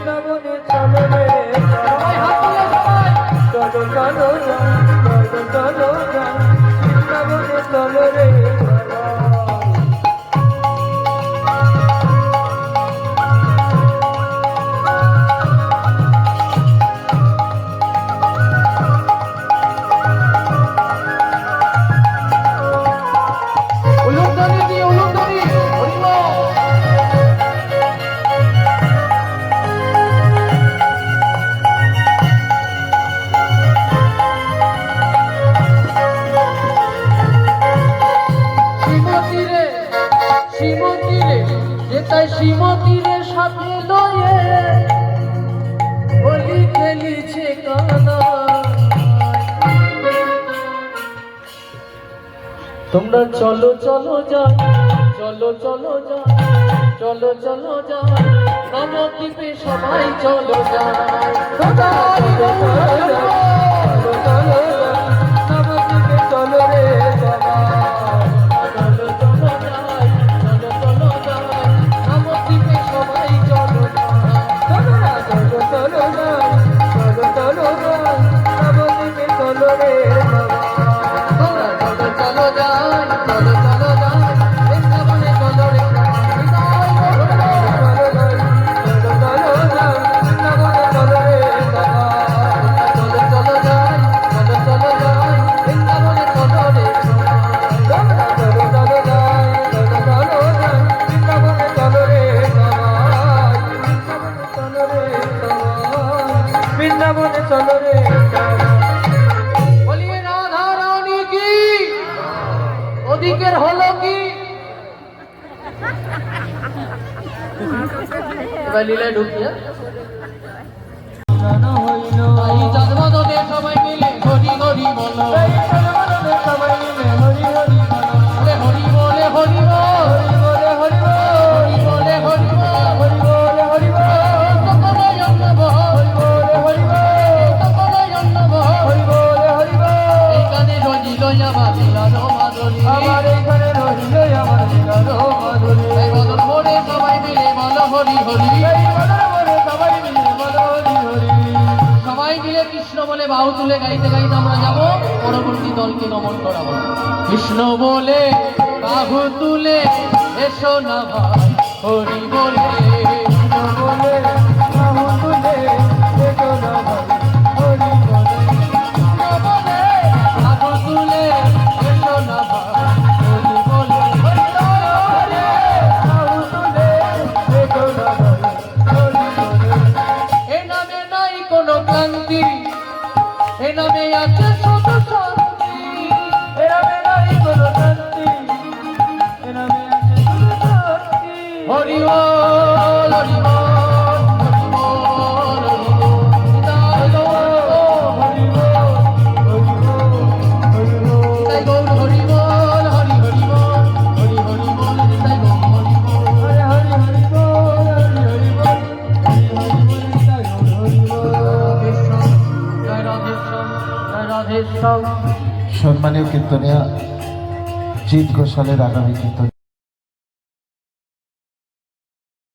বৃন্দাবনে চলো রে চলো চলো চলো চলো বৃন্দাবনে চলো রে তাই সাথে লয়ে খেলিছে তোমরা চলো চলো যা চলো চলো যা চলো চলো যা নবদ্বীপে সবাই চলো যা চলো রে প্রতীকের হলো কি এবার লীলায় ঢুকিয়া সবাই মিলে কৃষ্ণ বলে বাহু তুলে গাইতে গাইতে আমরা যাব, পরবর্তী দলকে নমন করা কৃষ্ণ বলে বাহু তুলে এসো না হরি বলে। নামে আছে সম্মানীয় কীর্তনিয়া জিৎ ঘোষালের আগামী কীর্তন